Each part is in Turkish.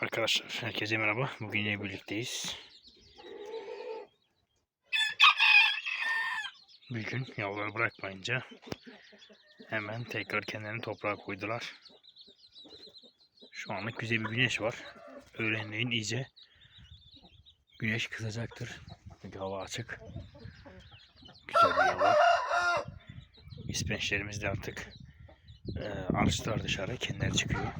Arkadaşlar herkese merhaba. Bugün yine birlikteyiz. Bir gün yavruları bırakmayınca hemen tekrar kendilerini toprağa koydular. Şu anlık güzel bir güneş var. Öğlenleyin iyice güneş kızacaktır. Çünkü hava açık. Güzel bir hava. İspençlerimiz de artık e, açtılar dışarı. Kendileri çıkıyor.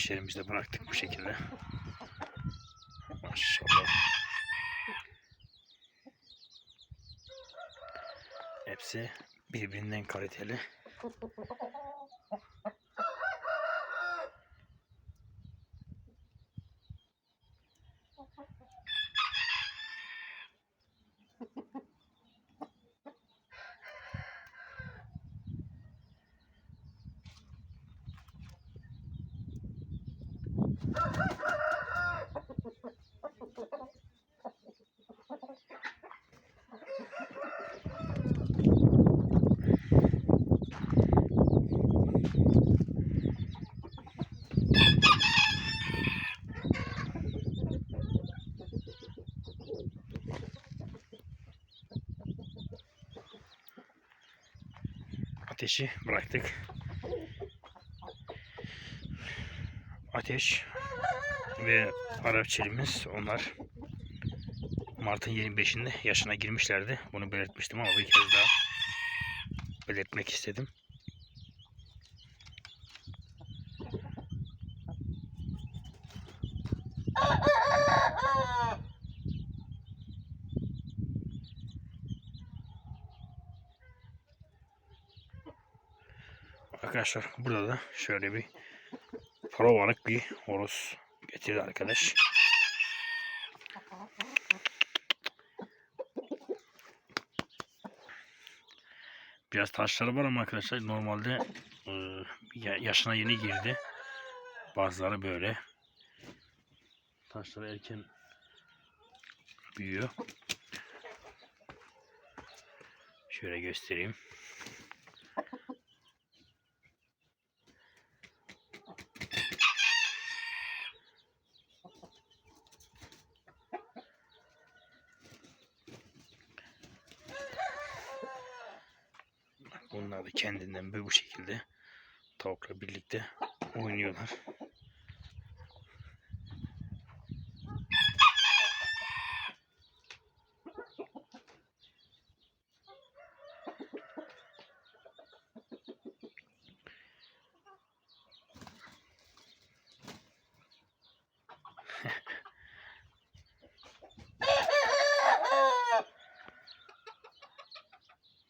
Gençlerimizi de bıraktık bu şekilde. Maşallah. Hepsi birbirinden kaliteli. Ateşi bıraktık. Ateş ve Arap çelimiz onlar Mart'ın 25'inde yaşına girmişlerdi. Bunu belirtmiştim ama bir kez daha belirtmek istedim. Arkadaşlar burada da şöyle bir provalık bir horoz getirdi arkadaş. Biraz taşları var ama arkadaşlar normalde e, ya- yaşına yeni girdi. Bazıları böyle. Taşları erken büyüyor. Şöyle göstereyim. Bunlar da kendinden böyle bu şekilde tavukla birlikte oynuyorlar.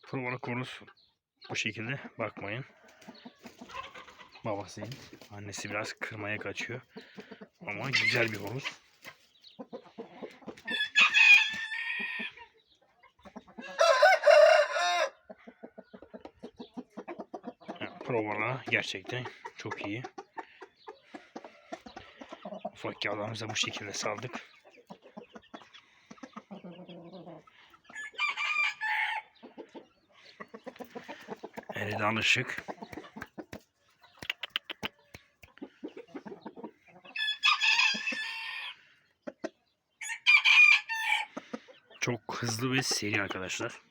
Provalı koruz bu şekilde bakmayın. Babasıyım. Annesi biraz kırmaya kaçıyor. Ama güzel bir horoz. Provalar gerçekten çok iyi. Ufak yavrularımıza bu şekilde saldık. Eridi alışık. Çok hızlı ve seri arkadaşlar.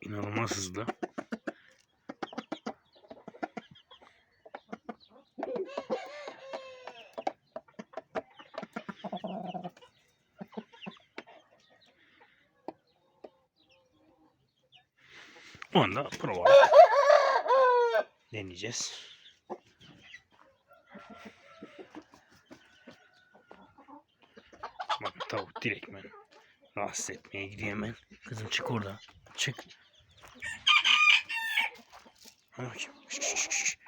İnanılmaz hızlı. Bu anda prova deneyeceğiz. Bak tavuk direktmen rahatsız etmeye gidiyor hemen. Kızım çık orada. Çık. Bakayım. Şş, şş, şş.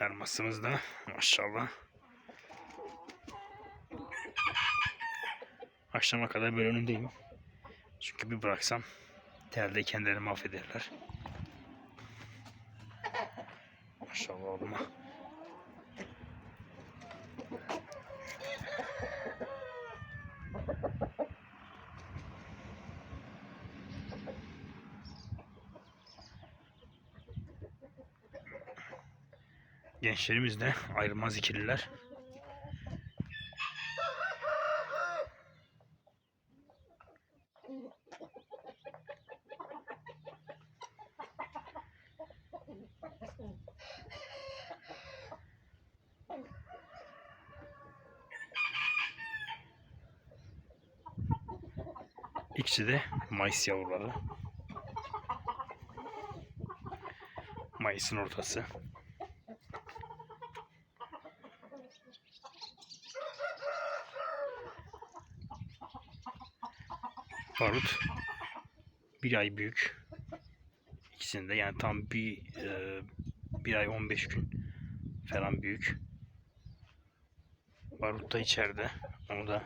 Elmasımız da maşallah. Akşama kadar böyle önündeyim. Çünkü bir bıraksam telde kendilerini mahvederler. Maşallah oğluma. Gençlerimiz de ayrılmaz ikililer. İkisi de Mayıs yavruları. Mayıs'ın ortası. Barut bir ay büyük. İkisinde yani tam bir e, bir ay 15 gün falan büyük. Barut da içeride. Onu da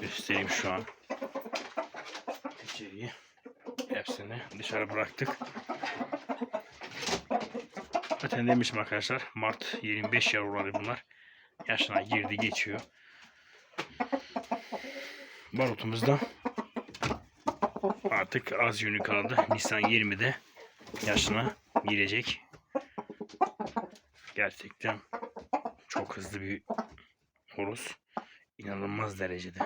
göstereyim şu an. İçeriği hepsini dışarı bıraktık. Zaten demiştim arkadaşlar Mart 25 yavruları bunlar. Yaşına girdi geçiyor. Barutumuz da artık az günü kaldı. Nisan 20'de yaşına girecek. Gerçekten çok hızlı bir horoz. İnanılmaz derecede.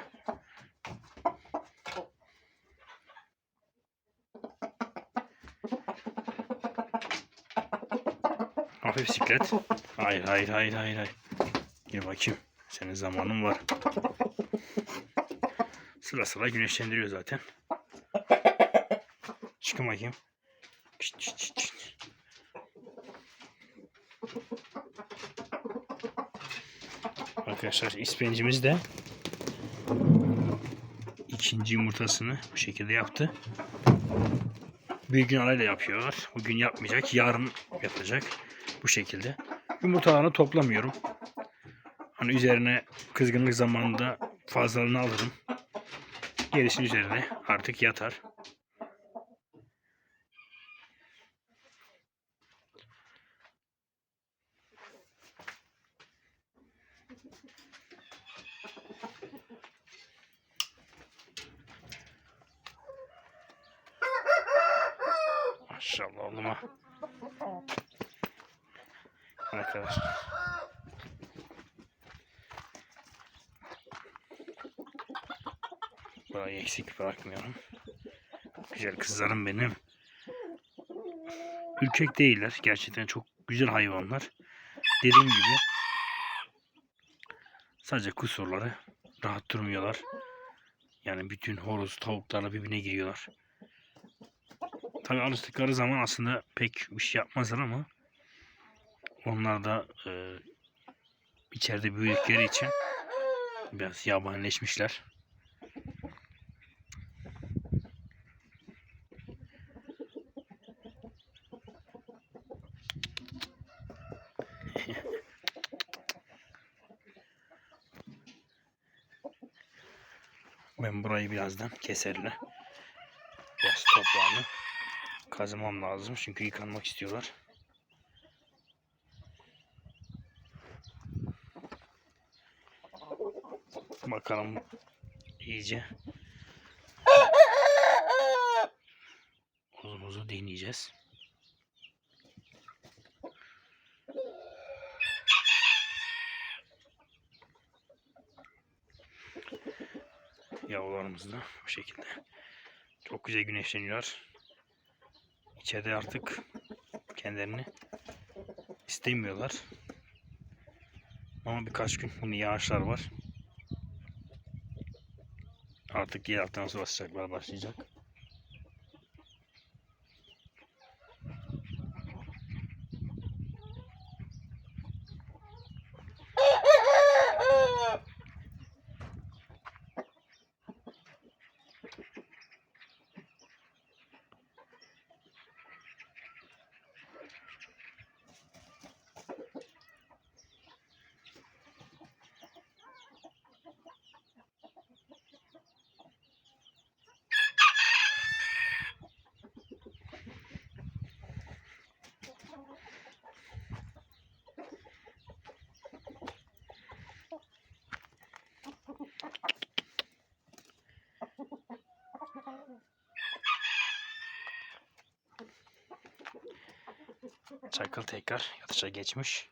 Hafif siklet. Hayır hayır hayır hayır hayır. Gel bakayım. Senin zamanın var. Sıra sıra güneşlendiriyor zaten. Çıkın bakayım. Çıt çıt çıt çıt. Arkadaşlar ispencimiz de ikinci yumurtasını bu şekilde yaptı. Bir gün arayla yapıyorlar. Bugün yapmayacak. Yarın yapacak. Bu şekilde. Yumurtalarını toplamıyorum. Hani üzerine kızgınlık zamanında fazlalığını alırım. Gerisinin üzerine artık yatar. Maşallah oğluma. Arkadaşlar. Burayı eksik bırakmıyorum. Güzel kızlarım benim. Ülkek değiller. Gerçekten çok güzel hayvanlar. Dediğim gibi sadece kusurları rahat durmuyorlar. Yani bütün horoz tavuklarla birbirine giriyorlar. Tabi alıştıkları zaman aslında pek bir şey yapmazlar ama onlar da e, içeride büyüdükleri için biraz yabanileşmişler. Ben burayı birazdan keserle biraz toprağını kazımam lazım çünkü yıkanmak istiyorlar. Bakalım iyice uzumuzu deneyeceğiz. Yavrularımız da bu şekilde. Çok güzel güneşleniyorlar. İçeride artık kendilerini istemiyorlar. Ama birkaç gün yine yağışlar var. artık geri alttan savaşacaklar başlayacak. Çakıl tekrar yatışa geçmiş.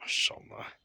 Maşallah.